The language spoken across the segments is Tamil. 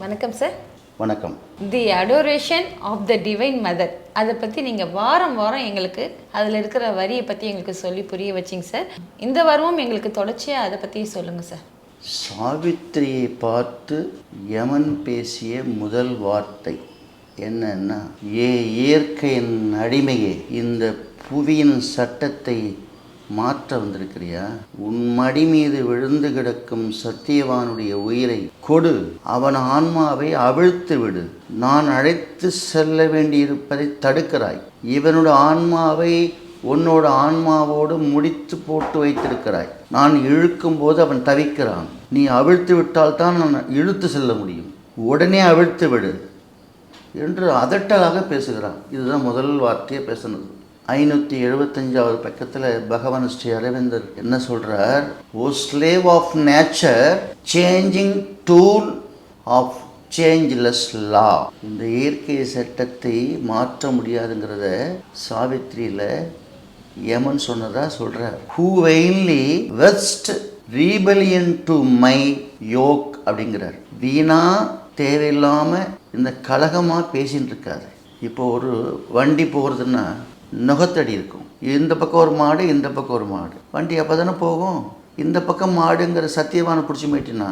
வணக்கம் சார் வணக்கம். The adoration of the divine mother அதை பற்றி நீங்கள் வாரம் வாரம் எங்களுக்கு அதில் இருக்கிற வரியை பற்றி எங்களுக்கு சொல்லி புரிய வச்சிங்க சார் இந்த வாரமும் எங்களுக்கு தொடர்ச்சியாக அதை பற்றி சொல்லுங்கள் சார் சாவித்திரியை பார்த்து யமன் பேசிய முதல் வார்த்தை என்னன்னா ஏ இயற்கையின் அடிமையே இந்த புவியின் சட்டத்தை மாற்ற வந்திருக்கிறியா? உன் மடி மீது விழுந்து கிடக்கும் சத்தியவானுடைய உயிரை கொடு. அவன் ஆன்மாவை அவிழ்த்து விடு. நான் அழைத்து செல்ல வேண்டியிருப்பதை தடுக்கிறாய். இவனோட ஆன்மாவை உன்னோட ஆன்மாவோடு முடித்து போட்டு வைத்திருக்கிறாய். நான் இழுக்கும் போது அவன் தவிக்கிறான். நீ அவிழ்த்து விட்டால் தான் நான் இழுத்து செல்ல முடியும். உடனே அவிழ்த்து விடு என்று அதட்டலாக பேசுகிறான். இதுதான் முதல் வார்த்தையை பேசுனது. ஐநூற்றி எழுபத்தஞ்சாவது பக்கத்தில் பகவான் ஸ்ரீ அரவிந்தர் என்ன சொல்கிறார் O slave of nature changing tool of changeless law இந்த இயற்கை சட்டத்தை மாற்ற முடியாதுங்கிறத சாவித்திரியில் யமன் சொன்னதா சொல்கிறார் who vainly wagest rebellion to my yoke அப்படிங்கிறார். வீணா தேவையில்லாமல் இந்த கழகமாக பேசின்னு இருக்காது இப்போ ஒரு வண்டி போகிறதுன்னா நுகத்தடி இருக்கும். இந்த பக்கம் ஒரு மாடு இந்த பக்கம் ஒரு மாடு. வண்டி அப்போ தானே போகும். இந்த பக்கம் மாடுங்கிற சத்தியமான பிடிச்சி போயிட்டுன்னா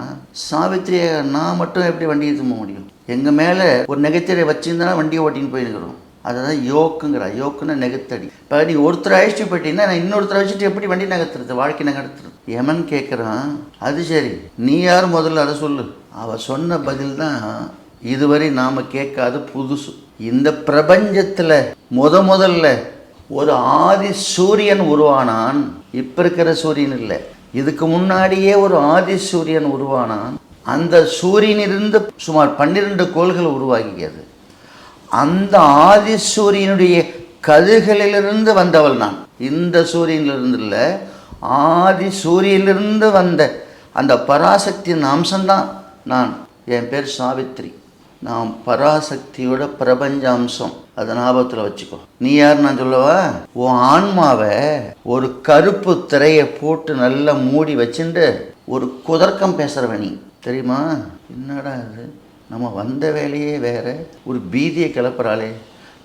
சாவித்திரியை நான் மட்டும் எப்படி வண்டி எடுத்து போக முடியும்? எங்கள் மேலே ஒரு நெகத்திரை வச்சுருந்தா வண்டியை ஓட்டின்னு போயிருக்கிறோம். அதுதான் யோக்குங்கிறா யோக்குன்னா நெகத்தடி. இப்போ நீ ஒருத்தர் அழைச்சிட்டு போயிட்டீங்கன்னா நான் இன்னொருத்தரை வச்சுட்டு எப்படி வண்டி நகர்த்துறது வாழ்க்கை நகர்த்துறது? எமன் கேட்குறான் அது சரி. நீ யார் முதல்ல அதை சொல்லு. அவள் சொன்ன பதில் தான் இதுவரை நாம் கேட்காத புதுசு. இந்த பிரபஞ்சத்தில் முத முதல்ல ஒரு ஆதி சூரியன் உருவானான். இப்போ இருக்கிற சூரியன் இல்லை. இதுக்கு முன்னாடியே ஒரு ஆதி சூரியன் உருவானான். அந்த சூரியனிலிருந்து சுமார் பன்னிரெண்டு கோள்கள் உருவாகியது. அந்த ஆதி சூரியனுடைய கதிர்களிலிருந்து வந்தவள் நான். இந்த சூரியனிலிருந்து இல்லை ஆதி சூரியனிலிருந்து வந்த அந்த பராசக்தியின் அம்சம்தான் நான். என் பேர் சாவித்ரி. நான் பராசக்தியோட பிரபஞ்ச அம்சம் அதை ஞாபகத்தில் வச்சுக்கோ. நீ யார் நான் சொல்லவா? உன் ஆன்மாவை ஒரு கருப்பு திரையை போட்டு நல்லா மூடி வச்சுட்டு ஒரு குதர்க்கம் பேசுகிறவ நீ. தெரியுமா? என்னடா இது? நம்ம வந்த வேலையே வேற. ஒரு பீதியை கிளப்புறாளே.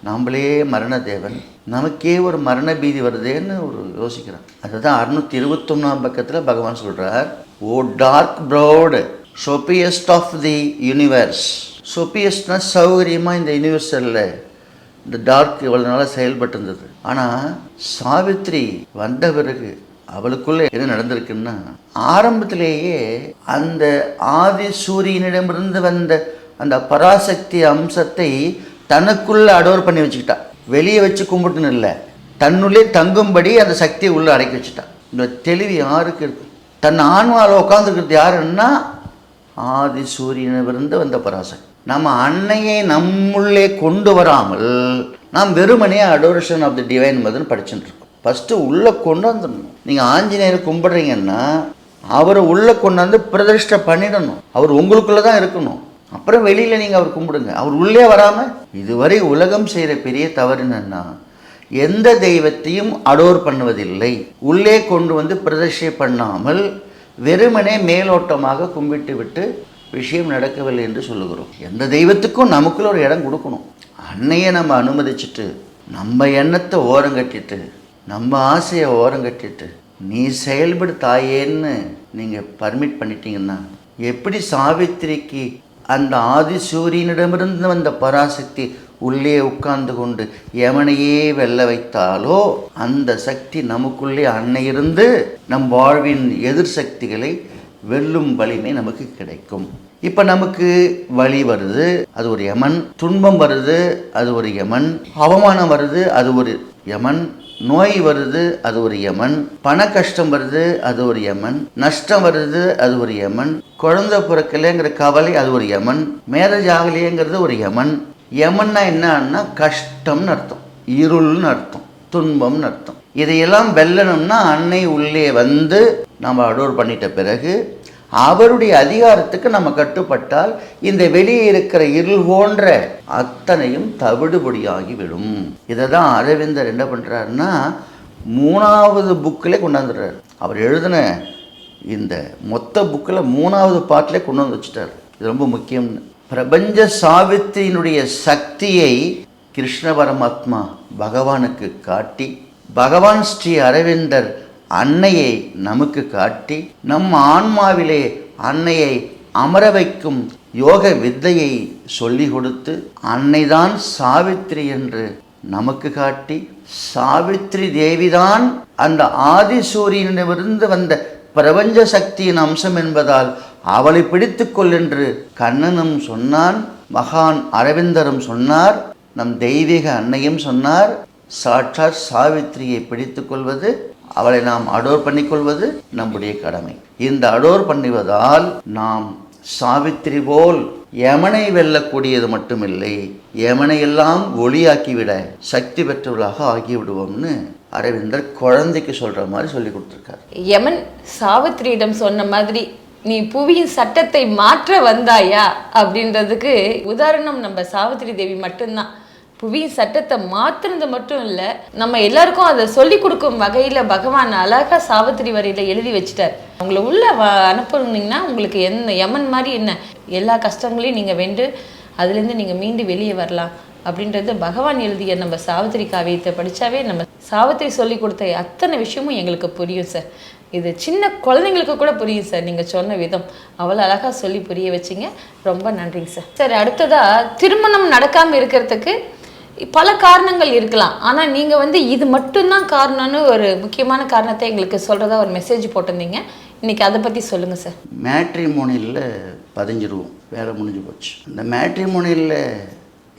நம்மளே மரண தேவன் நமக்கே ஒரு மரண பீதி வருதேன்னு ஒரு யோசிக்கிறான். அதுதான் அறுநூத்தி இருபத்தொன்னாம் பக்கத்தில் பகவான் சொல்கிறார் O dark proud. Soppiest of the universe சொப்பியஸ்ட்னா சௌகரியமாக இந்த யூனிவர்ஸில் இந்த டார்க் இவ்வளோ நாளாக செயல்பட்டு இருந்தது ஆனால் சாவித்ரி வந்த பிறகு அவளுக்குள்ளே என்ன நடந்திருக்குன்னா ஆரம்பத்திலேயே அந்த ஆதி சூரியனிடமிருந்து வந்த அந்த பராசக்தி அம்சத்தை தனக்குள்ளே அடோர் பண்ணி வச்சுக்கிட்டா. வெளியே வச்சு கும்பிட்டுன்னு இல்லை தன்னுள்ளே தங்கும்படி அந்த சக்தியை உள்ளே அடக்கி வச்சுட்டான் இந்த தெளிவு யாருக்கு இருக்கு? தன் ஆன்மாவில் உட்காந்துருக்கிறது யாருன்னா ஆதி சூரியனிலிருந்து வந்த பராசக்தி நம்ம அன்னையை நம்முள்ளே கொண்டு வராமல் நாம் வெறுமனே adoration of the divine mother படிச்சுட்டு இருக்கோம். ஃபஸ்ட்டு உள்ளே கொண்டு வந்துடணும் நீங்கள் ஆஞ்சநேயர் கும்பிட்றீங்கன்னா அவரை உள்ளே கொண்டு வந்து பிரதிஷ்டை பண்ணிடணும். அவர் உங்களுக்குள்ளே தான் இருக்கணும். அப்புறம் வெளியில் நீங்கள் அவர் கும்பிடுங்க. அவர் உள்ளே வராமல் இதுவரை உலகம் செய்கிற பெரிய தவறு என்னன்னா எந்த தெய்வத்தையும் அடோர் பண்ணுவதில்லை. உள்ளே கொண்டு வந்து பிரதிஷ்டை பண்ணாமல் வெறுமனே மேலோட்டமாக கும்பிட்டு விட்டு விஷயம் நடக்கவில்லை என்று சொல்லுகிறோம். எந்த தெய்வத்துக்கும் நமக்குள்ள ஒரு இடம் கொடுக்கணும். அன்னையை நம்ம அனுமதிச்சுட்டு நம்ம எண்ணத்தை ஓரங்கட்டிட்டு நம்ம ஆசையை ஓரங்கட்டிட்டு நீ செயல்படு தாயேன்னு நீங்கள் பர்மிட் பண்ணிட்டீங்கன்னா எப்படி சாவித்திரிக்கு அந்த ஆதி சூரியனிடமிருந்து வந்த பராசக்தி உள்ளே உட்கார்ந்து கொண்டு எவனையே வெல்ல வைத்தாலோ அந்த சக்தி நமக்குள்ளே அன்னை இருந்து நம் வாழ்வின் எதிர் சக்திகளை வெல்லும் வலிமை நமக்கு கிடைக்கும். இப்போ நமக்கு வலி வருது அது ஒரு யமன். துன்பம் வருது அது ஒரு யமன். அவமானம் வருது அது ஒரு யமன். நோய் வருது அது ஒரு யமன். பண கஷ்டம் வருது அது ஒரு யமன். நஷ்டம் வருது அது ஒரு யமன். குழந்தை பிறக்கலைங்கிற கவலை அது ஒரு யமன். மேரேஜ் ஆகலையேங்கிறது ஒரு யமன். யமன்னா என்னன்னா கஷ்டம்னு அர்த்தம். இருள்னு அர்த்தம். துன்பம்னு அர்த்தம். இதையெல்லாம் வெல்லணும்னா அன்னை உள்ளே வந்து நம்ம அடோர் பண்ணிட்ட பிறகு அவருடைய அதிகாரத்துக்கு நம்ம கட்டுப்பட்டால் இந்த வெளியே இருக்கிற இருள் போன்ற அத்தனையும் தவிடுபடியாகி விடும் இதை தான் அரவிந்தர் என்ன பண்ணுறாருன்னா மூணாவது புக்கிலே கொண்டாந்துடுறாரு. அவர் எழுதின இந்த மொத்த புக்கில் மூணாவது பாட்டிலே கொண்டு வந்து வச்சுட்டார். இது ரொம்ப முக்கியம்னு. பிரபஞ்ச சாவித்திரியினுடைய சக்தியை கிருஷ்ண பரமாத்மா பகவானுக்கு காட்டி பகவான் ஸ்ரீ அரவிந்தர் அன்னையை நமக்கு காட்டி நம் ஆன்மாவிலே அன்னையை அமர வைக்கும் யோக வித்தையை சொல்லி கொடுத்து அன்னைதான் சாவித்திரி என்று நமக்கு காட்டி சாவித்ரி தேவிதான் அந்த ஆதிசூரியனிடமிருந்து வந்த பிரபஞ்ச சக்தியின் அம்சம் என்பதால் அவளை பிடித்துக்கொள் என்று கண்ணனும் சொன்னான் மகான் அரவிந்தரும் சொன்னார் நம் தெய்வீக அன்னையும் சொன்னார் சாட்சாத் சாவித்திரியை பிடித்துக் கொள்வது அவளை நாம் அடோர் பண்ணிக்கொள்வது நம்முடைய கடமை. இந்த அடோர் பண்ணுவதால் நாம் சாவித்திரி போல் யமனை வெல்லக்கூடியது மட்டுமில்லை யமனை எல்லாம் ஒளியாக்கிவிட சக்தி பெற்றவர்களாக ஆகிவிடுவோம்னு அரவிந்தர் குழந்தைக்கு சொல்ற மாதிரி சொல்லி கொடுத்துருக்காரு. யமன் சாவித்திரியிடம் சொன்ன மாதிரி நீ புவியின் சட்டத்தை மாற்ற வந்தாயா? அப்படின்றதுக்கு உதாரணம் நம்ம சாவித்திரி தேவி மட்டும்தான். புவியின் சட்டத்தை மாத்துறது மட்டும் இல்லை நம்ம எல்லாருக்கும் அதை சொல்லி கொடுக்கும் வகையில் பகவான் அழகா சாவித்திரி வரையில் எழுதி வச்சுட்டார். உங்களை உள்ள வ அனுப்புனீங்கன்னா உங்களுக்கு என்ன யமன் மாதிரி என்ன? எல்லா கஷ்டங்களையும் நீங்கள் வென்று அதுலேருந்து நீங்கள் மீண்டு வெளியே வரலாம். அப்படின்றது பகவான் எழுதிய நம்ம சாவித்திரி காவியத்தை படித்தாவே நம்ம சாவித்திரி சொல்லி கொடுத்த அத்தனை விஷயமும் எங்களுக்கு புரியும் சார். இது சின்ன குழந்தைங்களுக்கு கூட புரியும் சார் நீங்கள் சொன்ன விதம். அவ்வளோ அழகாக சொல்லி புரிய வச்சிங்க. ரொம்ப நன்றிங்க சார். சார் அடுத்ததாக திருமணம் நடக்காமல் இருக்கிறதுக்கு பல காரணங்கள் இருக்கலாம். ஆனால் நீங்கள் வந்து இது மட்டும்தான் காரணம்னு ஒரு முக்கியமான காரணத்தை எங்களுக்கு சொல்கிறதா ஒரு மெசேஜ் போட்டிருந்தீங்க. இன்னைக்கு அதை பற்றி சொல்லுங்கள் சார். மேட்ரிமோனியில் பதிஞ்சிருவோம். வேலை முடிஞ்சு போச்சு. இந்த மேட்ரிமோனியில்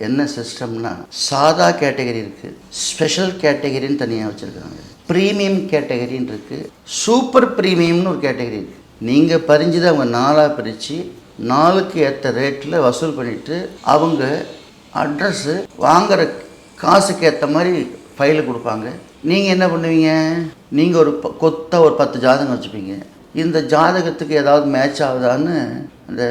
என்ன சிஸ்டம்னா சாதா கேட்டகரி இருக்குது ஸ்பெஷல் கேட்டகரின்னு தனியாக வச்சுருக்காங்க. ப்ரீமியம் கேட்டகரின்னு இருக்குது சூப்பர் ப்ரீமியம்னு ஒரு கேட்டகரி இருக்குது நீங்கள் பறிஞ்சதை அவங்க நாளாக பிரித்து நாளுக்கு ஏற்ற ரேட்டில் வசூல் பண்ணிவிட்டு அவங்க அட்ரஸ்ஸு வாங்குற காசுக்கு ஏற்ற மாதிரி ஃபைலு கொடுப்பாங்க. நீங்கள் என்ன பண்ணுவீங்க? நீங்கள் ஒரு கொத்தாக ஒரு பத்து ஜாதகம் வச்சுப்பீங்க. இந்த ஜாதகத்துக்கு ஏதாவது மேட்ச் ஆகுதான்னு அந்த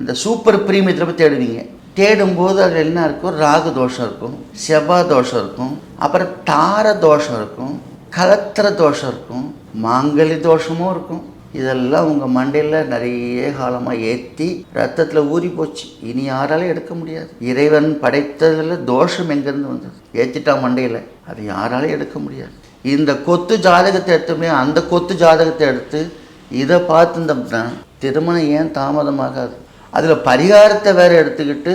இந்த சூப்பர் ப்ரீமியத்தில் போய் தேடுவீங்க. தேடும்போது அதில் என்ன இருக்கும்? ராகு தோஷம் இருக்கும் செவ்வாய் தோஷம் இருக்கும் அப்புறம் தார தோஷம் இருக்கும் கலத்திர தோஷம் இருக்கும் மாங்கலி தோஷமும் இருக்கும். இதெல்லாம் உங்கள் மண்டையில் நிறைய காலமாக ஏற்றி ரத்தத்தில் ஊறி போச்சு. இனி யாராலும் எடுக்க முடியாது. இறைவன் படைத்ததில் தோஷம் எங்கேருந்து வந்தது? ஏற்றிட்டான் மண்டையில். அது யாராலும் எடுக்க முடியாது. இந்த கொத்து ஜாதகத்தை எடுத்துமே அந்த கொத்து ஜாதகத்தை எடுத்து இதை பார்த்துருந்தோம்னா திருமணம் ஏன் தாமதமாகாது? அதில் பரிகாரத்தை வேறு எடுத்துக்கிட்டு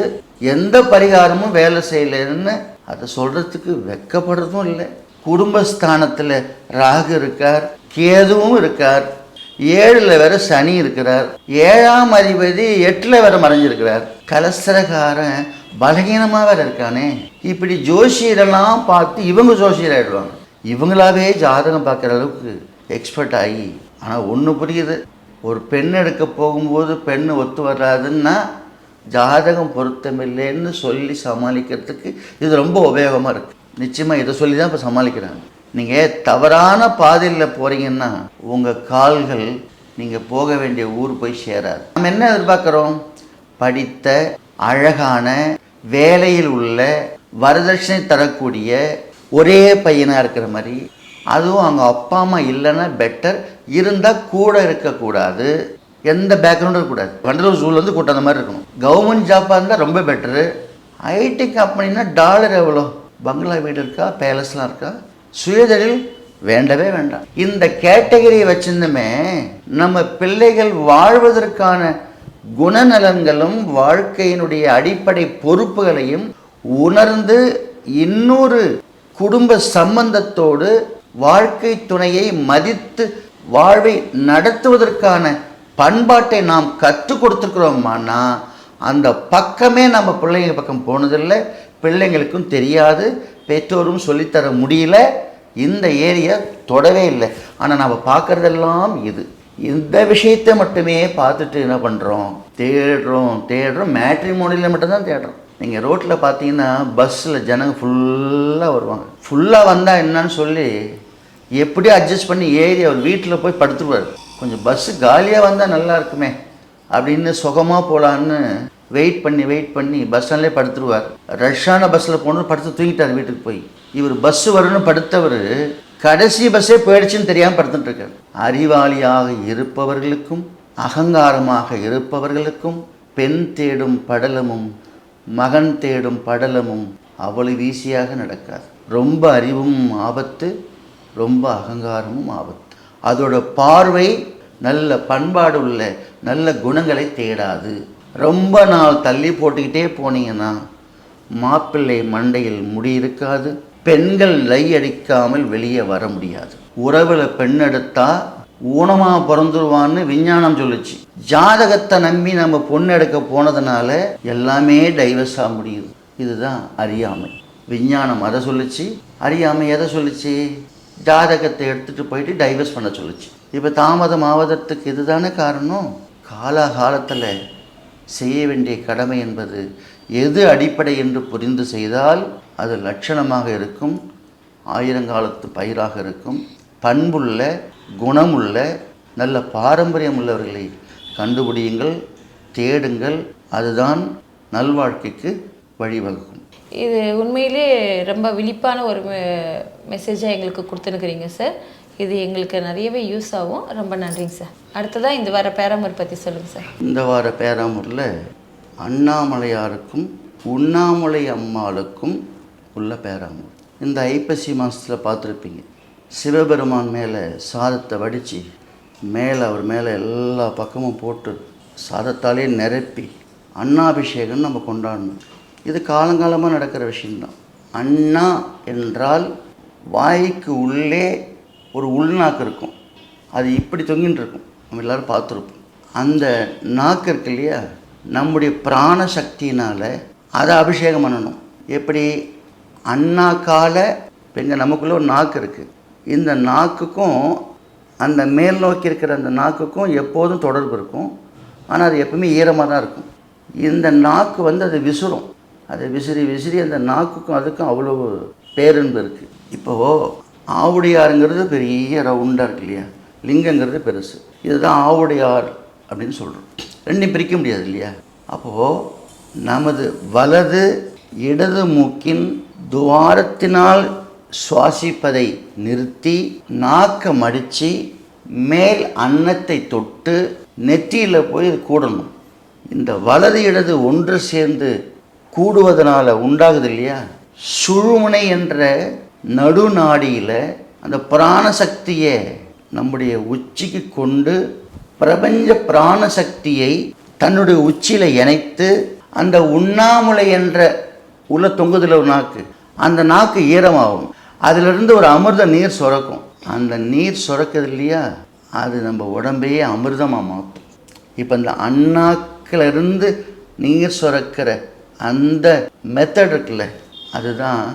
எந்த பரிகாரமும் வேலை செய்யலைன்னு அதை சொல்கிறதுக்கு வெக்கப்படுறதும் இல்லை. குடும்பஸ்தானத்தில் ராகு இருக்கார் கேதுவும் இருக்கார் ஏழில் வேற சனி இருக்கிறார் ஏழாம் அதிபதி எட்டில் வேற மறைஞ்சிருக்கிறார். கலசரகாரன் பலகீனமாக வேற இருக்கானே. இப்படி ஜோசியரெல்லாம் பார்த்து இவங்க ஜோசியர் ஆயிடுவாங்க இவங்களாவே ஜாதகம் பார்க்குற அளவுக்கு எக்ஸ்பர்ட் ஆகி ஆனால் ஒன்று புரியுது. ஒரு பெண் எடுக்க போகும்போது பெண் ஒத்து வராதுன்னா ஜாதகம் பொருத்தமில்லைன்னு சொல்லி சமாளிக்கிறதுக்கு இது ரொம்ப உபயோகமாக இருக்குது நிச்சயமாக இதை சொல்லி தான் இப்போ சமாளிக்கிறாங்க. நீங்கள் தவறான பாதையில் போகிறீங்கன்னா உங்கள் கால்கள் நீங்கள் போக வேண்டிய ஊர் போய் சேராது. நம்ம என்ன எதிர்பார்க்குறோம்? படித்த அழகான வேலையில் உள்ள வரதட்சணை தரக்கூடிய ஒரே பையனாக இருக்கிற மாதிரி அதுவும் அவங்க அப்பா அம்மா இல்லைன்னா பெட்டர் இருந்தால் கூட இருக்கக்கூடாது. எந்த பேக்ரவுண்டும் இருக்கக்கூடாது. வண்டலூர் ஜூவில் வந்து கூட்டம் அந்த மாதிரி இருக்கணும். கவர்மெண்ட் ஜாப்பாக இருந்தால் ரொம்ப பெட்டரு ஐடி கம்பெனின்னா டாலர் எவ்வளோ? பங்களா வீடு இருக்கா பேலஸ்லாம் இருக்கா? சுயதொழில் வேண்டவே வேண்டாம். இந்த கேட்டகரியை வச்சிருந்துமே நம்ம பிள்ளைகள் வாழ்வதற்கான குணநலன்களும் வாழ்க்கையினுடைய அடிப்படை பொறுப்புகளையும் உணர்ந்து இன்னொரு குடும்ப சம்பந்தத்தோடு வாழ்க்கை துணையை மதித்து வாழ்வை நடத்துவதற்கான பண்பாட்டை நாம் கற்றுக் கொடுத்துருக்குறோமானா அந்த பக்கமே நம்ம பிள்ளைங்க பக்கம் போனதில்லை. பிள்ளைங்களுக்கும் தெரியாது. பெற்றோரும் சொல்லித்தர முடியல. இந்த ஏரியா தொடவே இல்லை. ஆனால் நம்ம பார்க்குறதெல்லாம் இது. இந்த விஷயத்தை மட்டுமே பார்த்துட்டு என்ன பண்ணுறோம் தேடுறோம். தேடுறோம். மேட்ரிமோனியில் மட்டும்தான் தேடுறோம். நீங்கள் ரோட்டில் பார்த்தீங்கன்னா பஸ்ஸில் ஜனங்க ஃபுல்லாக வருவாங்க. ஃபுல்லாக வந்தால் என்னன்னு சொல்லி எப்படி அட்ஜஸ்ட் பண்ணி ஏறி அவர் வீட்டில் போய் படுத்துருவார். கொஞ்சம் பஸ்ஸு காலியாக வந்தால் நல்லா இருக்குமே. அப்படின்னு சுகமாக போகலான்னு வெயிட் பண்ணி வெயிட் பண்ணி பஸ் ஸ்டாண்ட்லேயே படுத்துருவார். ரஷ்ஷான பஸ்ஸில் போகணும் படுத்து தூங்கிட்டார் வீட்டுக்கு போய். இவர் பஸ்ஸு வரும்னு படுத்தவர் கடைசி பஸ்ஸே போயிடுச்சுன்னு தெரியாமல் படுத்துட்டுருக்கார் அறிவாளியாக இருப்பவர்களுக்கும் அகங்காரமாக இருப்பவர்களுக்கும் பெண் தேடும் படலமும் மகன் தேடும் படலமும் அவ்வளவு ஈஸியாக நடக்காது. ரொம்ப அறிவும் ஆபத்து ரொம்ப அகங்காரமும் ஆபத்து. அதோட பார்வை நல்ல பண்பாடு உள்ள நல்ல குணங்களை தேடாது. ரொம்ப நாள் தள்ளி போட்டுக்கிட்டே போனீங்கன்னா மாப்பிள்ளை மண்டையில் முடி இருக்காது. பெண்கள் லை அடிக்காமல் வெளியே வர முடியாது. உறவில் பெண் எடுத்தா ஊனமாக பிறந்துருவான்னு விஞ்ஞானம் சொல்லுச்சு. ஜாதகத்தை நம்பி நம்ம பொண்ணு எடுக்க போனதுனால எல்லாமே டைவர்ஸ் ஆக முடியுது. இதுதான் அறியாமை. விஞ்ஞானம் அதை சொல்லுச்சு. அறியாமை எதை சொல்லுச்சு? ஜாதகத்தை எடுத்துகிட்டு போயிட்டு டைவர்ஸ் பண்ண சொல்லுச்சு. இப்போ தாமதம் ஆவதற்கு இதுதானே காரணம்? காலாகாலத்தில் செய்ய வேண்டிய கடமை என்பது எது அடிப்படை என்று புரிந்து செய்தால் அது லட்சணமாக இருக்கும் ஆயிரங்காலத்து பயிராக இருக்கும். பண்புள்ள குணமுள்ள நல்ல பாரம்பரியம் உள்ளவர்களை கண்டுபிடியுங்கள் தேடுங்கள். அதுதான் நல்வாழ்க்கைக்கு வழிவகுக்கும். இது உண்மையிலே ரொம்ப விழிப்பான ஒரு மெசேஜாக எங்களுக்கு கொடுத்துருக்குறீங்க சார். இது எங்களுக்கு நிறையவே யூஸ் ஆகும். ரொம்ப நன்றிங்க சார். அடுத்ததாக இந்த வார பேராமூர் பற்றி சொல்லுங்கள் சார். இந்த வார பேராமூரில் அண்ணாமலையாருக்கும் உண்ணாமலை அம்மாளுக்கும் உள்ள பேராமூர். இந்த ஐப்பசி மாதத்தில் பார்த்துருப்பீங்க. சிவபெருமான் மேலே சாதத்தை வடித்து மேலே அவர் மேலே எல்லா பக்கமும் போட்டு சாதத்தாலே நிரப்பி அண்ணாபிஷேகம் நம்ம கொண்டாடணும். இது காலங்காலமாக நடக்கிற விஷயம்தான். அண்ணா என்றால் வாய்க்கு உள்ளே ஒரு உள்நாக்கு இருக்கும். அது இப்படி தொங்கின்னு இருக்கும். நம்ம எல்லாரும் பார்த்துருப்போம். அந்த நாக்கு இருக்கு இல்லையா? நம்முடைய பிராண சக்தியினால் அதை அபிஷேகம் பண்ணணும். எப்படி? அண்ணாக்கால இப்போ நமக்குள்ளே ஒரு நாக்கு இருக்குது இந்த நாக்குக்கும் அந்த மேல் நோக்கி இருக்கிற அந்த நாக்குக்கும் எப்போதும் தொடர்பு இருக்கும். ஆனால் அது எப்பவுமே ஈரமாக தான் இருக்கும். இந்த நாக்கு வந்து அது விசுறும். அது விசிறி விசிறி அந்த நாக்குக்கும் அதுக்கும் அவ்வளோ பேரன்பு இருக்குது இப்போது ஆவுடையாருங்கிறது பெரிய ரவுண்டாக இருக்கு இல்லையா? லிங்கங்கிறது பெருசு. இதுதான் ஆவுடையார் அப்படின்னு சொல்கிறோம் ரெண்டையும் பிரிக்க முடியாது இல்லையா? அப்போது நமது வலது இடது மூக்கின் துவாரத்தினால் சுவாசிப்பதை நிறுத்தி நாக்க மடித்து மேல் அன்னத்தை தொட்டு நெற்றியில் போய் இது கூடணும். இந்த வலது இடது ஒன்று சேர்ந்து கூடுவதனால் உண்டாகுது இல்லையா? சுழுமுனை என்ற நடுநாடியில் அந்த பிராணசக்தியை நம்முடைய உச்சிக்கு கொண்டு பிரபஞ்ச பிராணசக்தியை தன்னுடைய உச்சியில் இணைத்து அந்த உண்ணாமுலை என்ற உள்ள தொங்குதில் ஒரு நாக்கு. அந்த நாக்கு ஈரமாகும். அதிலிருந்து ஒரு அமிர்த நீர் சுரக்கும். அந்த நீர் சுரக்குது இல்லையா? அது நம்ம உடம்பையே அமிர்தமாக மாற்றும். இப்போ இந்த அண்ணாக்கிலிருந்து நீர் சுரக்கிற அந்த மெத்தட் இருக்குல்ல அதுதான்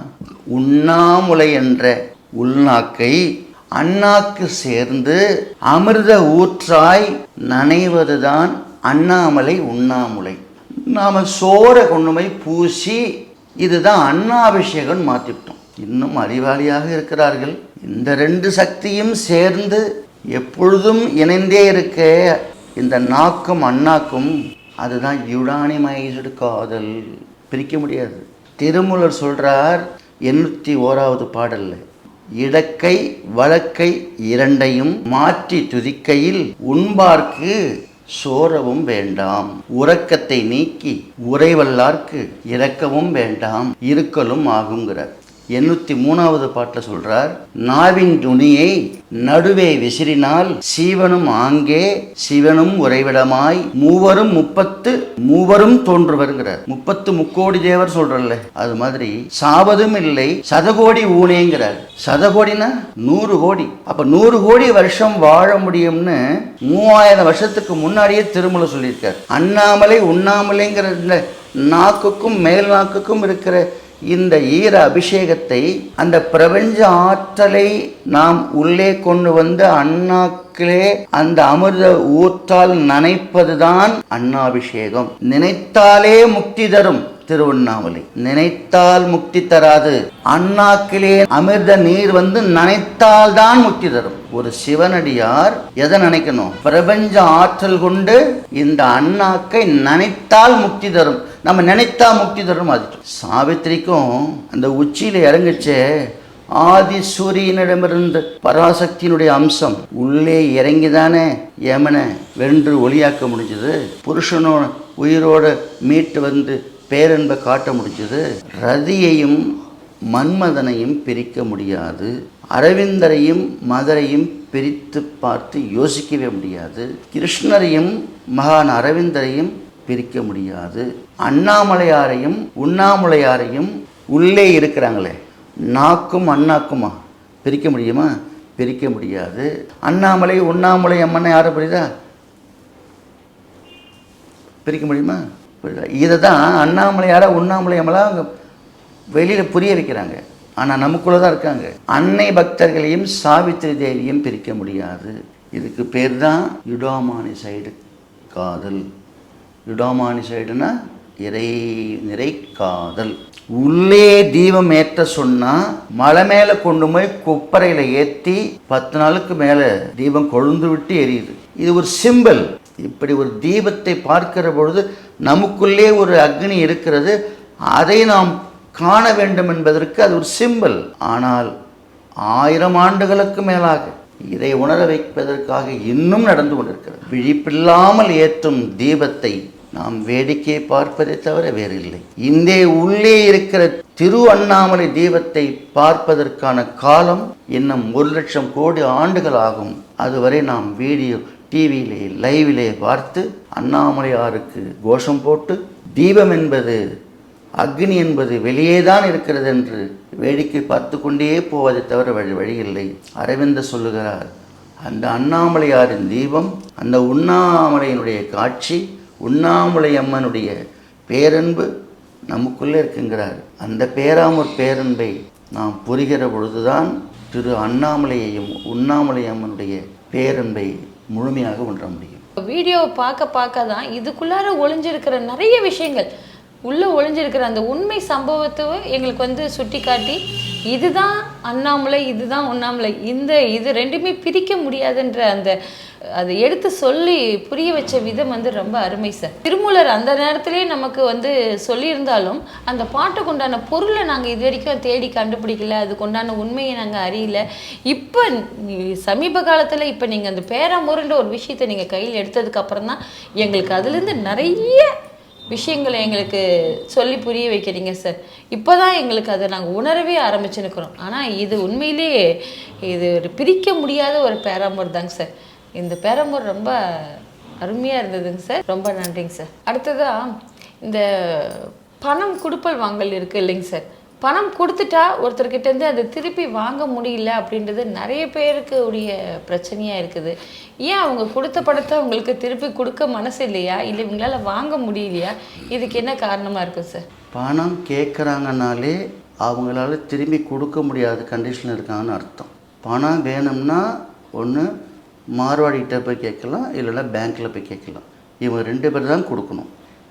உண்ணாமுலை என்ற உள்நாக்கை அண்ணாக்கு சேர்ந்து அமிர்த ஊற்றாய் நனைவதுதான் அண்ணாமலை உண்ணாமுலை. நாம் சோரை கொண்டு போய் பூசி இதுதான் அண்ணாபிஷேகம் மாற்றிவிட்டோம் இன்னும் அறிவாளியாக இருக்கிறார்கள். இந்த ரெண்டு சக்தியும் சேர்ந்து எப்பொழுதும் இணைந்தே இருக்க இந்த நாக்கும் அண்ணாக்கும் அதுதான் யுடானிமைஸ்டு காதல். பிரிக்க முடியாது. திருமூலர் சொல்கிறார் எண்ணூற்றி ஓராவது பாடல்ல இடக்கை வழக்கை இரண்டையும் மாற்றி துதிக்கையில் உண்பார்க்கு சோரவும் வேண்டாம். உறக்கத்தை நீக்கி உறைவல்லார்க்கு இறக்கவும் வேண்டாம். இருக்கலும் ஆகுங்கிறார் எண்ணூத்தி மூணாவது பாட்டில் சொல்றார் நாவின் துணியை நடுவே விசிறினால் சீவனும் ஆங்கே சிவனும் உறைவிடமாய் மூவரும் முப்பத்து மூவரும் தோன்றுவருங்கிறார். முப்பத்து முக்கோடி தேவர் சொல்றல்ல அது மாதிரி சாவதும் இல்லை சதகோடி ஊனேங்கிறார். சதகோடினா நூறு கோடி. அப்ப நூறு கோடி வருஷம் வாழ முடியும்னு மூவாயிரம் வருஷத்துக்கு முன்னாடியே திருமலை சொல்லியிருக்கார். அண்ணாமலை உண்ணாமலைங்கிற நாக்குக்கும் மேல் நாக்குக்கும் இருக்கிற இந்த ஈர அபிஷேகத்தை அந்த பிரபஞ்ச ஆற்றலை நாம் உள்ளே கொண்டு வந்து அண்ணாக்கிலே அந்த அமிர்த ஊற்றால் நனைப்பதுதான் அண்ணாபிஷேகம். நினைத்தாலே முக்தி தரும் திருவண்ணாமலை. நினைத்தால் முக்தி தராது. அண்ணாக்கிலே அமிர்த நீர் வந்து நனைத்தால் தான் முக்தி தரும். ஒரு சிவனடியார் எதை நினைக்கணும்? பிரபஞ்ச ஆற்றல் கொண்டு இந்த அண்ணாக்கை நினைத்தால் முக்தி தரும். நம்ம நினைத்தா முக்தி தரும் அது சாவித்திரிக்கும் அந்த உச்சியில் இறங்குச்சே ஆதி சூரியனிடமிருந்து பராசக்தியினுடைய அம்சம். உள்ளே இறங்கிதானே யமனை வென்று ஒளியாக்க முடிஞ்சது? புருஷனோட உயிரோட மீட்டு வந்து பேரன்பை காட்ட முடிஞ்சது? ரதியையும் மன்மதனையும் பிரிக்க முடியாது. அரவிந்தரையும் மதரையும் பிரித்து பார்த்து யோசிக்கவே முடியாது. கிருஷ்ணரையும் மகான் அரவிந்தரையும் பிரிக்க முடியாது. அண்ணாமலையாரையும் உண்ணாமலையாரையும் உள்ளே இருக்கிறாங்களே. நாக்கும் அண்ணாக்குமா? பிரிக்க முடியுமா? பிரிக்க முடியாது. அண்ணாமலை உண்ணாமலை அம்மனை யாரை புரியுதா? பிரிக்க முடியுமா? புரியுதா? இதை தான் அண்ணாமலையார உண்ணாமலை அம்மலா அவங்க வெளியில் புரிய வைக்கிறாங்க. ஆனால் நமக்குள்ளே தான் இருக்காங்க. அன்னை பக்தர்களையும் சாவித்திரி தேவியும் பிரிக்க முடியாது. இதுக்கு பேர் தான் யுடாமானி சைடு காதல். யுடாமானி சைடுனா இறை நிறை காதல் உள்ளே தீபம் ஏற்ற சொன்னால் மலை மேலே கொண்டு போய் குப்பரையில் ஏற்றி பத்து நாளுக்கு மேலே தீபம் கொழுந்து விட்டு எரியுது. இது ஒரு சிம்பல் இப்படி ஒரு தீபத்தை பார்க்கிற பொழுது நமக்குள்ளே ஒரு அக்னி இருக்கிறது. அதை நாம் காண வேண்டும் என்பதற்கு அது ஒரு சிம்பல் ஆனால் ஆயிரம் ஆண்டுகளுக்கு மேலாக இதை உணர வைப்பதற்காக இன்னும் நடந்து கொண்டிருக்கிறது. விழிப்பில்லாமல் ஏற்றும் தீபத்தை நாம் வேடிக்கை பார்ப்பதை தவிர வேறில்லை. இந்த உள்ளே இருக்கிற திரு அண்ணாமலை தீபத்தை பார்ப்பதற்கான காலம் இன்னும் ஒரு லட்சம் கோடி ஆண்டுகள் ஆகும். அதுவரை நாம் வீடியோ டிவியிலே லைவிலே பார்த்து அண்ணாமலையாருக்கு கோஷம் போட்டு தீபம் என்பது அக்னி என்பது வெளியே தான் இருக்கிறது என்று வேடிக்கை பார்த்து கொண்டே போவதை தவிர வழி வழியில்லை. அரவிந்த சொல்லுகிறார் அந்த அண்ணாமலையாரின் தீபம் அந்த உண்ணாமலையினுடைய காட்சி உண்ணாமலை அம்மனுடைய பேரன்பு நமக்குள்ளே இருக்குங்கிறார். அந்த பேராமூர் பேரன்பை நாம் புரிகிற பொழுதுதான் திரு அண்ணாமலையையும் உண்ணாமலை அம்மனுடைய பேரன்பை முழுமையாக உணர முடியும். வீடியோவை பார்க்க பார்க்க தான் இதுக்குள்ளார ஒளிஞ்சிருக்கிற நிறைய விஷயங்கள். உள்ளே ஒளிஞ்சிருக்கிற அந்த உண்மை சம்பவத்தை எங்களுக்கு வந்து சுட்டி காட்டி இதுதான் அண்ணாமலை இதுதான் உண்ணாமலை இந்த இது ரெண்டுமே பிரிக்க முடியாதுன்ற அந்த அதை எடுத்து சொல்லி புரிய வச்ச விதம் வந்து ரொம்ப அருமை சார். திருமூலர் அந்த நேரத்திலே நமக்கு வந்து சொல்லியிருந்தாலும் அந்த பாட்டுக்கு உண்டான பொருளை நாங்கள் இது வரைக்கும் தேடி கண்டுபிடிக்கல அதுக்கு உண்டான உண்மையை நாங்கள் அறியல. இப்போ சமீப காலத்தில் இப்போ நீங்கள் அந்த பேராமூருன்ற ஒரு விஷயத்தை நீங்கள் கையில் எடுத்ததுக்கு அப்புறம் தான் எங்களுக்கு அதுலேருந்து நிறைய விஷயங்களை எங்களுக்கு சொல்லி புரிய வைக்கிறீங்க சார் இப்போ தான் எங்களுக்கு அதை நாங்கள் உணரவே ஆரம்பிச்சுன்னுக்குறோம் ஆனால் இது உண்மையிலேயே இது ஒரு பிரிக்க முடியாத ஒரு பேராமூர் தாங்க சார் இந்த பேராமூர் ரொம்ப அருமையாக இருந்ததுங்க சார் ரொம்ப நன்றிங்க சார் அடுத்ததாக இந்த பணம் கொடுப்பல் வாங்கல் இருக்குது இல்லைங்க சார் பணம் கொடுத்துட்டா ஒருத்தர்கிட்டேருந்து அதை திருப்பி வாங்க முடியல அப்படின்றது நிறைய பேருக்கு உடைய பிரச்சனையாக இருக்குது. ஏன் அவங்க கொடுத்த பணத்தை அவங்களுக்கு திருப்பி கொடுக்க மனசு இல்லையா? இல்லை இவங்களால வாங்க முடியலையா? இதுக்கு என்ன காரணமாக இருக்கும் சார்? பணம் கேட்குறாங்கனாலே அவங்களால திரும்பி கொடுக்க முடியாத கண்டிஷனில் இருக்காங்கன்னு அர்த்தம். பணம் வேணும்னா ஒன்று மார்வாடிகிட்ட போய் கேட்கலாம் இல்லைன்னா பேங்க்கில் போய் கேட்கலாம். இவங்க ரெண்டு பேர் தான் கொடுக்கணும்.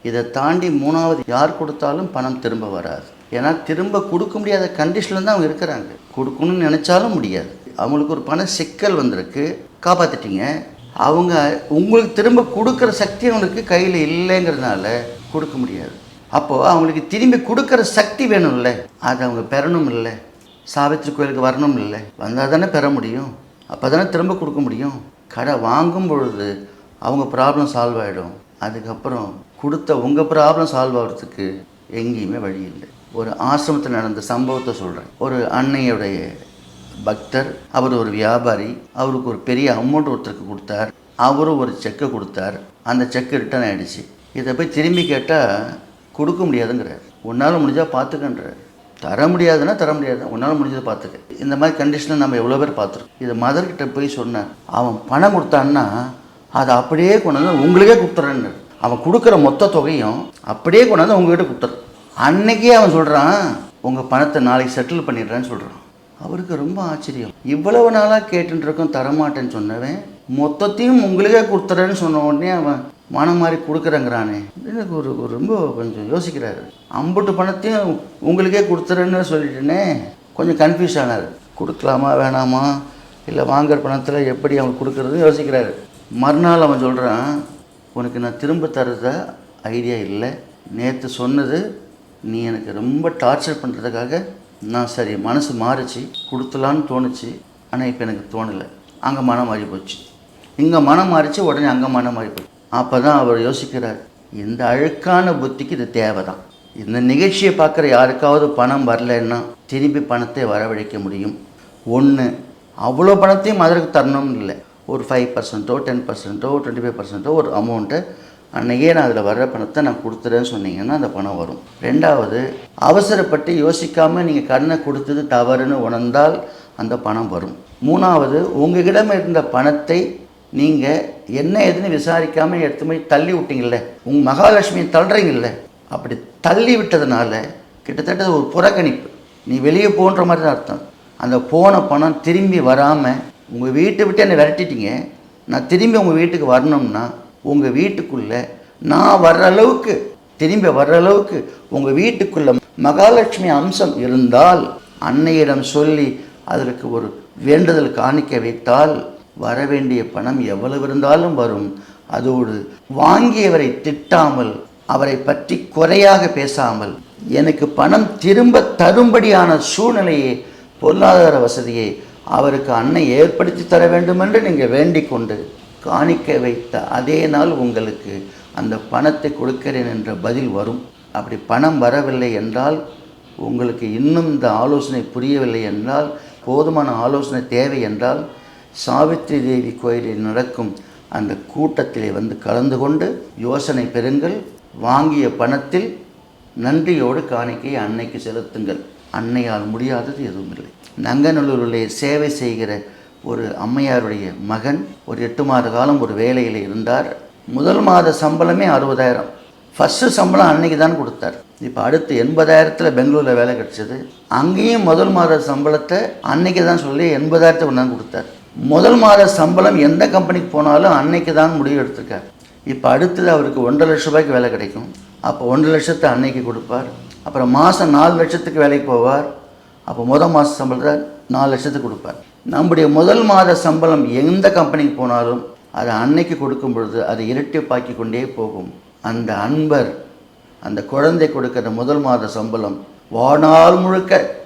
இதை தாண்டி மூணாவது யார் கொடுத்தாலும் பணம் திரும்ப வராது. ஏன்னா திரும்ப கொடுக்க முடியாத கண்டிஷனில் தான் அவங்க இருக்கிறாங்க. கொடுக்கணும்னு நினச்சாலும் முடியாது. அவங்களுக்கு ஒரு பண சிக்கல் வந்திருக்கு. காப்பாற்றிட்டீங்க அவங்க உங்களுக்கு திரும்ப கொடுக்குற சக்தி அவங்களுக்கு கையில் இல்லைங்கிறதுனால கொடுக்க முடியாது. அப்போது அவங்களுக்கு திரும்பி கொடுக்குற சக்தி வேணும்ல. அதை அவங்க பெறணும் இல்லை. சாவித்திரி கோயிலுக்கு வரணும் இல்லை. வந்தால் தானே பெற முடியும். அப்போ தானே திரும்ப கொடுக்க முடியும். கடை வாங்கும் பொழுது அவங்க ப்ராப்ளம் சால்வ் ஆகிடும் அதுக்கப்புறம் கொடுத்த உங்கள் ப்ராப்ளம் சால்வ் ஆகிறதுக்கு எங்கேயுமே வழி இல்லை. ஒரு ஆசிரமத்தில் நடந்த சம்பவத்தை சொல்கிறேன் ஒரு அன்னையுடைய பக்தர் அவர் ஒரு வியாபாரி அவருக்கு ஒரு பெரிய அமௌண்ட் ஒருத்தருக்கு கொடுத்தார். அவரும் ஒரு செக்கை கொடுத்தார். அந்த செக்கு ரிட்டர்ன் ஆகிடுச்சு இதை போய் திரும்பி கேட்டால் கொடுக்க முடியாதுங்கிறார். உன்னால் முடிஞ்சால் பார்த்துக்கன்றார் தர முடியாதுன்னா தர முடியாது. உன்னால் முடிஞ்சதை பார்த்துக்க இந்த மாதிரி கண்டிஷனில் நம்ம எவ்வளோ பேர் பார்த்துருக்கோம். இதை மதர்கிட்ட போய் சொன்னேன் அவன் பணம் கொடுத்தான்னா அதை அப்படியே கொண்டாந்து உங்களுக்கே கொடுத்துட்றேன்னு அவன் கொடுக்குற மொத்த தொகையும் அப்படியே கொண்டாந்து உங்கள்கிட்ட உங்ககிட்ட அன்னைக்கே அவன் சொல்கிறான் உங்கள் பணத்தை நாளைக்கு செட்டில் பண்ணிடுறேன்னு சொல்கிறான் அவருக்கு ரொம்ப ஆச்சரியம். இவ்வளவு நாளாக கேட்டுருக்கோம் தரமாட்டேன்னு சொன்னவன் மொத்தத்தையும் உங்களுக்கே கொடுத்துறேன்னு சொன்ன உடனே அவன் மனம் மாதிரி கொடுக்குறேங்கிறானே. எனக்கு ஒரு ஒரு ரொம்ப கொஞ்சம் யோசிக்கிறாரு. அம்புட்டு பணத்தையும் உங்களுக்கே கொடுத்துறேன்னு சொல்லிட்டேனே. கொஞ்சம் கன்ஃபியூஸ் ஆனார். கொடுக்கலாமா வேணாமா? இல்லை வாங்குற பணத்தில் எப்படி அவன் கொடுக்குறது யோசிக்கிறாரு. மறுநாள் அவன் சொல்கிறான் உனக்கு நான் திரும்ப தரத ஐடியா இல்லை. நேற்று சொன்னது நீ எனக்கு ரொம்ப டார்ச்சர் பண்ணுறதுக்காக நான் சரி மனசு மாறுச்சு கொடுத்துலான்னு தோணுச்சு ஆனால் இப்போ எனக்கு தோணலை. அங்கே மனம் மாறி போச்சு. இங்கே மனம் மாறிச்சு உடனே அங்கே மனம் மாறி போச்சு. அப்போ தான் அவர் யோசிக்கிறார் இந்த அழுக்கான புத்திக்கு இது தேவை தான் இந்த நிகழ்ச்சியை பார்க்குற யாருக்காவது பணம் வரலைன்னா திரும்பி பணத்தை வரவழைக்க முடியும். ஒன்று அவ்வளோ பணத்தையும் அதற்கு தரணும்னு இல்லை. ஒரு ஃபைவ் பர்சன்ட்டோ டென் பர்சன்ட்டோ டுவெண்ட்டி ஃபைவ் பர்சன்ட்டோ ஒரு அமௌண்ட்டை அன்றைக்கே நான் அதில் வர்ற பணத்தை நான் கொடுத்துறேன்னு சொன்னீங்கன்னா அந்த பணம் வரும். ரெண்டாவது அவசரப்பட்டு யோசிக்காமல் நீங்கள் கடனை கொடுத்தது தவறுன்னு உணர்ந்தால் அந்த பணம் வரும். மூணாவது உங்ககிடம் இருந்த பணத்தை நீங்கள் என்ன ஏதுன்னு விசாரிக்காமல் எடுத்து போய் தள்ளி விட்டீங்கல்ல உங்கள் மகாலட்சுமியை தள்ளுறீங்கல்ல அப்படி தள்ளி விட்டதுனால கிட்டத்தட்ட ஒரு புறக்கணிப்பு. நீ வெளியே போன்ற மாதிரி தான் அர்த்தம். அந்த போன பணம் திரும்பி வராமல் உங்கள் வீட்டை விட்டு என்னை விரட்டிட்டீங்க. நான் திரும்பி உங்கள் வீட்டுக்கு வரணும்னா உங்கள் வீட்டுக்குள்ளே நான் வர்ற அளவுக்கு திரும்பி வர்ற அளவுக்கு உங்கள் வீட்டுக்குள்ள மகாலட்சுமி அம்சம் இருந்தால் அன்னையிடம் சொல்லி அதற்கு ஒரு வேண்டுதல் காணிக்க வைத்தால் வர வேண்டிய பணம் எவ்வளவு இருந்தாலும் வரும். அதோடு வாங்கியவரை திட்டாமல் அவரை பற்றி குறையாக பேசாமல் எனக்கு பணம் திரும்ப தரும்படியான சூழ்நிலையை பொருளாதார வசதியை அவருக்கு அன்னை ஏற்படுத்தி தர வேண்டும் என்று நீங்கள் வேண்டிக் கொண்டு காணிக்க வைத்த அதே நாள் உங்களுக்கு அந்த பணத்தை கொடுக்கிறேன் என்ற பதில் வரும். அப்படி பணம் வரவில்லை என்றால் உங்களுக்கு இன்னும் இந்த ஆலோசனை புரியவில்லை என்றால் போதுமான ஆலோசனை தேவை என்றால் சாவித்ரி தேவி கோயிலில் நடக்கும் அந்த கூட்டத்திலே வந்து கலந்து கொண்டு யோசனை பெறுங்கள். வாங்கிய பணத்தில் நன்றியோடு காணிக்கையை அன்னைக்கு செலுத்துங்கள். அன்னையால் முடியாதது எதுவும் இல்லை நங்கநல்லூரிலே சேவை செய்கிற ஒரு அம்மையாருடைய மகன் ஒரு எட்டு மாத காலம் ஒரு வேலையில் இருந்தார். முதல் மாத சம்பளமே அறுபதாயிரம். ஃபஸ்ட்டு சம்பளம் அன்னைக்கு தான் கொடுத்தார். இப்போ அடுத்து எண்பதாயிரத்தில் பெங்களூரில் வேலை கிடச்சிது. அங்கேயும் முதல் மாத சம்பளத்தை அன்னைக்கு தான் சொல்லி எண்பதாயிரத்தை கொண்டாந்து கொடுத்தார். முதல் மாத சம்பளம் எந்த கம்பெனிக்கு போனாலும் அன்னைக்கு தான் முடிவு எடுத்திருக்கார். இப்போ அடுத்தது அவருக்கு ஒன்றரை லட்ச ரூபாய்க்கு வேலை கிடைக்கும். அப்போ ஒன்றரை லட்சத்தை அன்னைக்கு கொடுப்பார். அப்புறம் மாதம் நாலு லட்சத்துக்கு வேலைக்கு போவார். அப்போ முதல் மாத சம்பளத்தை நாலு லட்சத்துக்கு கொடுப்பார். நம்முடைய முதல் மாத சம்பளம் எந்த கம்பெனிக்கு போனாலும் அதை அன்னைக்கு கொடுக்கும் பொழுது அதை இரட்டிப்பாக்கி கொண்டே போகும். அந்த அன்பர் அந்த குழந்தை கொடுக்கிற முதல் மாத சம்பளம் வாழ்நாள் முழுக்க.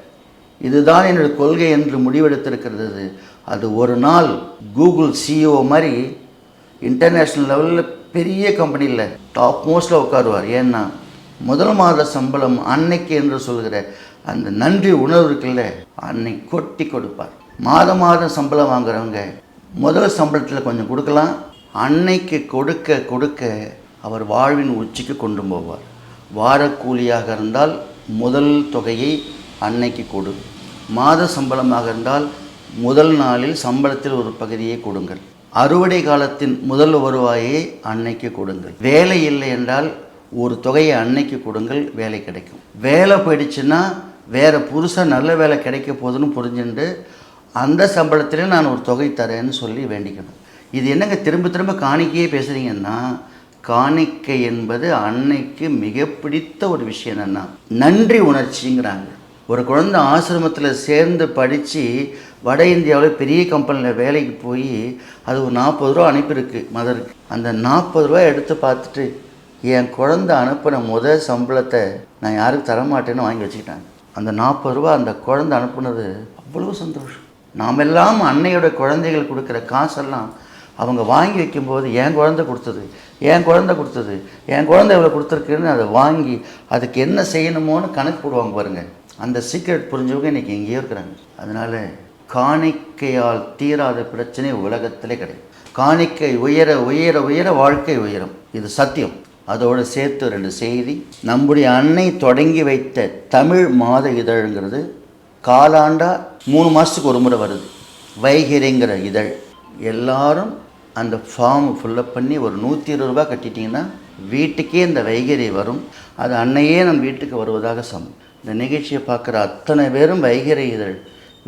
இதுதான் என்னுடைய கொள்கை என்று முடிவெடுத்திருக்கிறது. அது ஒரு நாள் கூகுள் சிஇஓ மாதிரி இன்டர்நேஷ்னல் லெவலில் பெரிய கம்பெனியில் டாப் மோஸ்ட்டில் உட்காருவார். ஏன்னா முதல் மாத சம்பளம் அன்னைக்கு என்று சொல்கிற அந்த நன்றி உணர்வு இருக்குல்ல அன்னை கொட்டி கொடுப்பார். மாதம் மாதம் சம்பளம் வாங்குறவங்க முதல் சம்பளத்தில் கொஞ்சம் கொடுக்கலாம். அன்னைக்கு கொடுக்க கொடுக்க அவர் வாழ்வின் உச்சிக்கு கொண்டு போவார். வாரக்கூலியாக இருந்தால் முதல் தொகையை அன்னைக்கு கொடு. மாத சம்பளமாக இருந்தால் முதல் நாளில் சம்பளத்தில் ஒரு பகுதியை கொடுங்கள். அறுவடை காலத்தின் முதல் வருவாயை அன்னைக்கு கொடுங்கள். வேலை இல்லை என்றால் ஒரு தொகையை அன்னைக்கு கொடுங்கள் வேலை கிடைக்கும். வேலை போயிடுச்சுன்னா வேறு புதுசாக நல்ல வேலை கிடைக்க போகுதுன்னு புரிஞ்சுட்டு அந்த சம்பளத்திலே நான் ஒரு தொகை தரேன்னு சொல்லி வேண்டிக்கணும். இது என்னங்க திரும்ப திரும்ப காணிக்கையே பேசுகிறீங்கன்னா காணிக்கை என்பது அன்னைக்கு மிக பிடித்த ஒரு விஷயம் என்னென்னா நன்றி உணர்ச்சிங்கிறாங்க. ஒரு குழந்தை ஆசிரமத்தில் சேர்ந்து படித்து வட இந்தியாவில் பெரிய கம்பெனியில் வேலைக்கு போய் அது ஒரு நாற்பது ரூபா அனுப்பியிருக்கு மதருக்கு. அந்த நாற்பது ரூபா எடுத்து பார்த்துட்டு என் குழந்தை அனுப்பின முதல் சம்பளத்தை நான் யாருக்கு தரமாட்டேன்னு வாங்கி வச்சுக்கிட்டாங்க. அந்த நாற்பது ரூபா அந்த குழந்தை அனுப்புனது அவ்வளோ சந்தோஷம். நாமெல்லாம் அன்னையோட குழந்தைகள் கொடுக்குற காசெல்லாம் அவங்க வாங்கி வைக்கும்போது என் குழந்தை கொடுத்தது என் குழந்தை கொடுத்தது என் குழந்தை இவ்வளோ கொடுத்துருக்குன்னு அதை வாங்கி அதுக்கு என்ன செய்யணுமோன்னு கணக்கு போடுவாங்க பாருங்கள் அந்த சீக்ரெட் புரிஞ்சவங்க இன்றைக்கி எங்கேயோ இருக்கிறாங்க. அதனால் காணிக்கையால் தீராத பிரச்சனை உலகத்திலே கிடையாது காணிக்கை உயர உயர உயர வாழ்க்கை உயரும். இது சத்தியம். அதோடு சேர்த்து ரெண்டு செய்தி. நம்முடைய அன்னை தொடங்கி வைத்த தமிழ் மாத இதழ்ங்கிறது காலாண்டா மூணு மாதத்துக்கு ஒரு முறை வருது. வைகிரைங்கிற இதழ். எல்லாரும் அந்த ஃபார்ம் ஃபில்லப் பண்ணி ஒரு நூற்றி இருபது ரூபாய் கட்டிட்டிங்கன்னா வீட்டுக்கே இந்த வைகரை வரும். அது அன்னையே நம் வீட்டுக்கு வருவதாக சமம் இந்த நிகழ்ச்சியை பார்க்குற அத்தனை பேரும் வைகரை இதழ்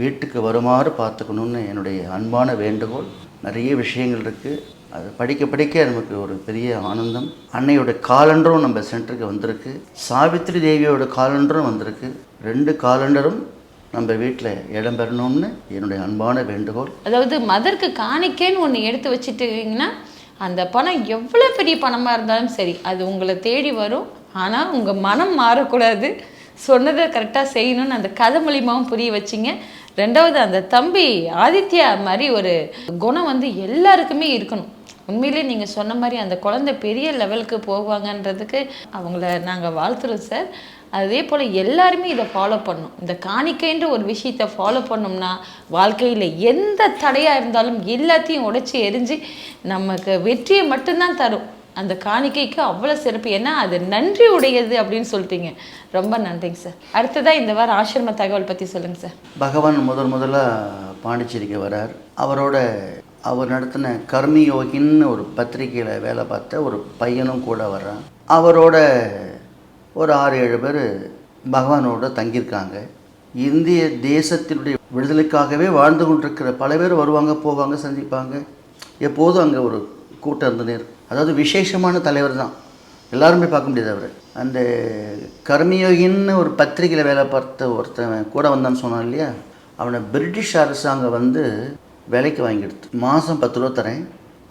வீட்டுக்கு வருமாறு பார்த்துக்கணுன்னு என்னுடைய அன்பான வேண்டுகோள். நிறைய விஷயங்கள் இருக்குது அது படிக்க படிக்க நமக்கு ஒரு பெரிய ஆனந்தம். அன்னையோட காலண்டரும் நம்ம சென்டருக்கு வந்திருக்கு. சாவித்ரி தேவியோட காலண்டரும் வந்திருக்கு. ரெண்டு காலண்டரும் நம்ம வீட்டில் இடம் பெறணும்னு என்னுடைய அன்பான வேண்டுகோள். அதாவது மதருக்கு காணிக்கைன்னு ஒன்று எடுத்து வச்சுட்டீங்கன்னா அந்த பணம் எவ்வளோ பெரிய பணமாக இருந்தாலும் சரி அது உங்களை தேடி வரும். ஆனால் உங்கள் மனம் மாறக்கூடாது. சொன்னதை கரெக்டாக செய்யணும்னு அந்த கதை மூலியமாகவும் புரிய வச்சிங்க. ரெண்டாவது அந்த தம்பி ஆதித்யா மாதிரி ஒரு குணம் வந்து எல்லாருக்குமே இருக்கணும். உண்மையிலே நீங்கள் சொன்ன மாதிரி அந்த குழந்தை பெரிய லெவலுக்கு போவாங்கன்றதுக்கு அவங்கள நாங்கள் வாழ்த்துறோம் சார் அதே போல் எல்லாருமே இதை ஃபாலோ பண்ணும் இந்த காணிக்கைன்ற ஒரு விஷயத்தை ஃபாலோ பண்ணோம்னா வாழ்க்கையில் எந்த தடையாக இருந்தாலும் எல்லாத்தையும் உடைச்சி எரிஞ்சு நமக்கு வெற்றியை மட்டும்தான் தரும். அந்த காணிக்கைக்கு அவ்வளோ சிறப்பு. ஏன்னா அது நன்றி உடையது அப்படின்னு சொல்லிட்டீங்க. ரொம்ப நன்றிங்க சார். அடுத்ததாக இந்த வாரம் ஆசிரம தகவல் பற்றி சொல்லுங்கள் சார். பகவான் முதல் முதலாக பாண்டிச்சேரிக்கு வரார். அவரோட அவர் நடத்தின கர்மியோகின்னு ஒரு பத்திரிக்கையில் வேலை பார்த்த ஒரு பையனும் கூட வர்றான். அவரோட ஒரு ஆறு ஏழு பேர் பகவானோட தங்கியிருக்காங்க. இந்திய தேசத்தினுடைய விடுதலைக்காகவே வாழ்ந்து கொண்டிருக்கிற பல பேர் வருவாங்க போவாங்க சந்திப்பாங்க. எப்போதும் அங்கே ஒரு கூட்டம் இருந்துனே இருக்கும். அதாவது விசேஷமான தலைவர் தான். எல்லாருமே பார்க்க முடியாது அவர். அந்த கர்மயோகின்னு ஒரு பத்திரிக்கையில் வேலை பார்த்த ஒருத்தன் கூட வந்தான்னு சொன்னான் இல்லையா? அவனை பிரிட்டிஷ் அரசாங்கம் வந்து விலைக்கு வாங்கிடுது மாதம் பத்து ரூபா தரேன்.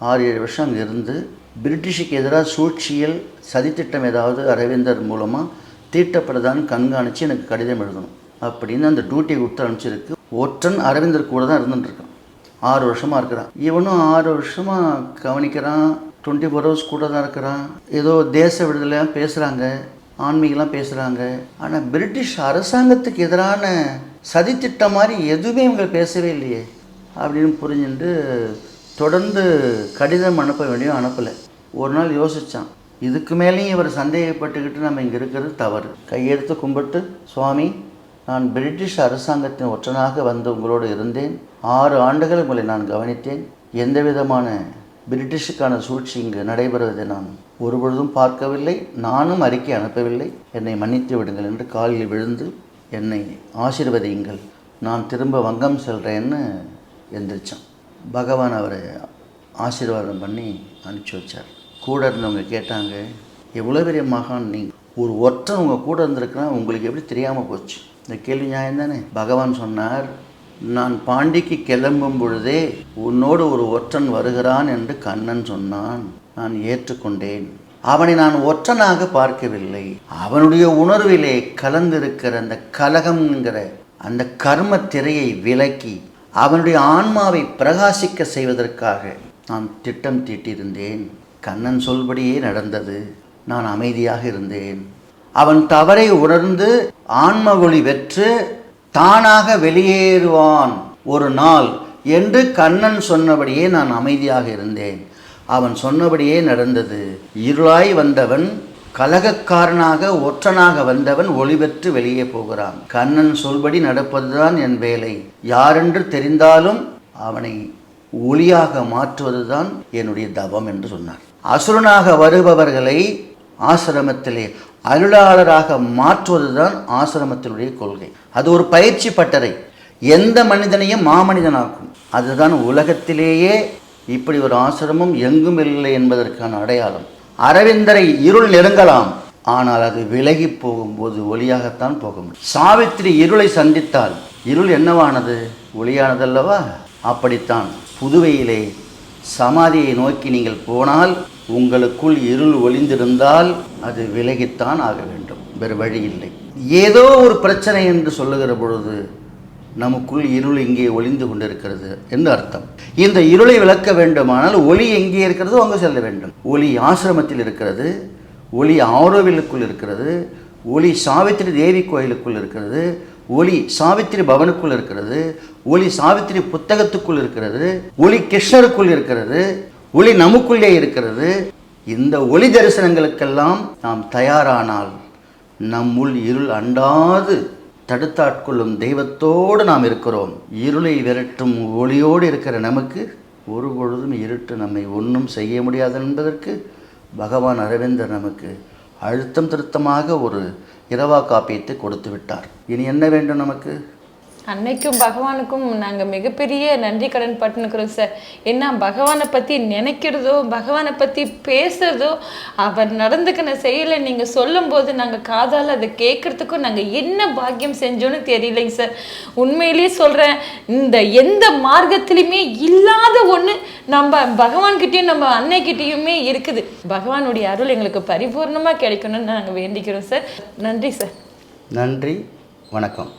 ஆறு ஏழு வருஷம் அங்கே இருந்து பிரிட்டிஷுக்கு எதிராக சூழ்ச்சியல் சதித்திட்டம் ஏதாவது அரவிந்தர் மூலமாக தீட்டப்படுதான்னு கண்காணித்து எனக்கு கடிதம் எழுதணும். அப்படின்னு அந்த டியூட்டியை கொடுத்து அனுப்பிச்சிருக்கு. ஒற்றன் அரவிந்தர் கூட தான் இருந்துட்டுருக்கான். ஆறு வருஷமாக இருக்கிறான். இவனும் ஆறு வருஷமாக கவனிக்கிறான். டுவெண்ட்டி ஃபோர் ஹவர்ஸ் கூட தான் இருக்கிறான். ஏதோ தேச விடுதலையாக பேசுகிறாங்க ஆன்மீகலாம் பேசுகிறாங்க ஆனால் பிரிட்டிஷ் அரசாங்கத்துக்கு எதிரான சதித்திட்டம் மாதிரி எதுவுமே இவங்க பேசவே இல்லையே அப்படின்னு புரிஞ்சுட்டு தொடர்ந்து கடிதம் அனுப்ப வேண்டியும் அனுப்பலை. ஒரு நாள் யோசித்தான் இதுக்கு மேலேயும் இவர் சந்தேகப்பட்டுக்கிட்டு நம்ம இங்கே இருக்கிறது தவறு. கையெடுத்து கும்பிட்டு சுவாமி நான் பிரிட்டிஷ் அரசாங்கத்தின் ஒற்றனாக வந்து உங்களோடு இருந்தேன். ஆறு ஆண்டுகள் உங்களை நான் கவனித்தேன். எந்த விதமான பிரிட்டிஷுக்கான சூழ்ச்சி இங்கு நடைபெறுவதை நான் ஒருபொழுதும் பார்க்கவில்லை. நானும் அறிக்கை அனுப்பவில்லை. என்னை மன்னித்து விடுங்கள் என்று காலில் விழுந்து என்னை ஆசீர்வதியுங்கள். நான் திரும்ப வங்கம் செல்கிறேன்னு எந்திரிச்சான். பகவான் அவரை ஆசீர்வாதம் பண்ணி அனுப்பிச்சி வச்சார். கூட இருந்தவங்க கேட்டாங்க எவ்வளோ பெரிய மகான் நீங்கள் ஒரு ஒற்றன் உங்கள் கூட இருந்திருக்கிறான் உங்களுக்கு எப்படி தெரியாமல் போச்சு? இந்த கேள்வி நியாயம் தானே? பகவான் சொன்னார் நான் பாண்டிக்கு கிளம்பும் பொழுதே உன்னோடு ஒரு ஒற்றன் வருகிறான் என்று கண்ணன் சொன்னான். நான் ஏற்றுக்கொண்டேன். அவனை நான் ஒற்றனாக பார்க்கவில்லை. அவனுடைய உணர்விலே கலந்திருக்கிற அந்த கலகம்ங்கிற அந்த கர்ம திரையை விலக்கி அவனுடைய ஆன்மாவை பிரகாசிக்க செய்வதற்காக நான் திட்டம் தீட்டியிருந்தேன். கண்ணன் சொல்படியே நடந்தது. நான் அமைதியாக இருந்தேன். அவன் தவறை உணர்ந்து ஆன்ம ஒளி பெற்று தானாக வெளியேறுவான். ஒரு நாள் என்று கண்ணன் சொன்னபடியே நான் அமைதியாக இருந்தேன். அவன் சொன்னபடியே நடந்தது. இருளாய் வந்தவன் கலகக்காரனாக ஒற்றனாக வந்தவன் ஒளி பெற்று வெளியே போகிறான். கண்ணன் சொல்படி நடப்பதுதான் என் வேலை. யாரென்று தெரிந்தாலும் அவனை ஒளியாக மாற்றுவதுதான் என்னுடைய தவம் என்று சொன்னார். அசுரனாக வருபவர்களை ஆசிரமத்திலே அருளாளராக மாற்றுவதுதான் ஆசிரமத்தினுடைய கொள்கை. அது ஒரு பயிற்சி பட்டறை. எந்த மனிதனையும் மாமனிதனாக்கும். அதுதான் உலகத்திலேயே இப்படி ஒரு ஆசிரமம் எங்கும் இல்லை என்பதற்கான அடையாளம். அரவிந்தரை இருள் நெருங்கலாம். ஆனால் அது விலகி போகும்போது ஒளியாகத்தான் போக முடியும். சாவித்திரி இருளை சந்தித்தால் இருள் என்னவானது? ஒளியானதல்லவா? அப்படித்தான். புதுவையிலே சமாதியை நோக்கி நீங்கள் போனால் உங்களுக்குள் இருள் ஒளிந்திருந்தால் அது விலகித்தான் ஆக வேண்டும். வேறு வழி இல்லை. ஏதோ ஒரு பிரச்சனை என்று சொல்லுகிற பொழுது நமக்குள் இருள் இங்கே ஒளிந்து கொண்டிருக்கிறது என்று அர்த்தம். இந்த இருளை விளக்க வேண்டுமானால் ஒளி எங்கே இருக்கிறதோ அங்கே செல்ல வேண்டும். ஒளி ஆசிரமத்தில் இருக்கிறது ஒளி ஆரோவிலுக்குள் இருக்கிறது ஒளி சாவித்திரி தேவி கோயிலுக்குள் இருக்கிறது ஒளி சாவித்திரி பவனுக்குள் இருக்கிறது ஒளி சாவித்திரி புத்தகத்துக்குள் இருக்கிறது ஒளி கிருஷ்ணருக்குள் இருக்கிறது ஒளி நமக்குள்ளே இருக்கிறது. இந்த ஒளி தரிசனங்களுக்கெல்லாம் நாம் தயாரானால் நம்முள் இருள் அண்டாது தடுத்தாட்கொள்ளும் தெய்வத்தோடு நாம் இருக்கிறோம். இருளை விரட்டும் ஒளியோடு இருக்கிற நமக்கு ஒரு பொழுதும் இருட்டு நம்மை ஒன்றும் செய்ய முடியாது என்பதற்கு பகவான் அரவிந்தர் நமக்கு அழுத்தம் திருத்தமாக ஒரு இரவா காப்பியத்தை கொடுத்து விட்டார். இனி என்ன வேண்டும் நமக்கு? அன்னைக்கும் பகவானுக்கும் நாங்கள் மிகப்பெரிய நன்றி கடன் பட்டுனுக்கிறோம் சார் ஏன்னா பகவானை பற்றி நினைக்கிறதோ பகவானை பற்றி பேசுறதோ அவர் நடந்துக்கின செயலை நீங்கள் சொல்லும்போது நாங்கள் காதால் அதை கேட்குறதுக்கும் நாங்கள் என்ன பாக்கியம் செஞ்சோன்னு தெரியலைங்க சார் உண்மையிலேயே சொல்கிறேன் இந்த எந்த மார்க்கத்திலையுமே இல்லாத ஒன்று நம்ம பகவான்கிட்டையும் நம்ம அன்னைக்கிட்டேயுமே இருக்குது. பகவானுடைய அருள் எங்களுக்கு பரிபூர்ணமாக கிடைக்கணும்னு நாங்கள் வேண்டிக்கிறோம் சார் நன்றி சார் நன்றி வணக்கம்.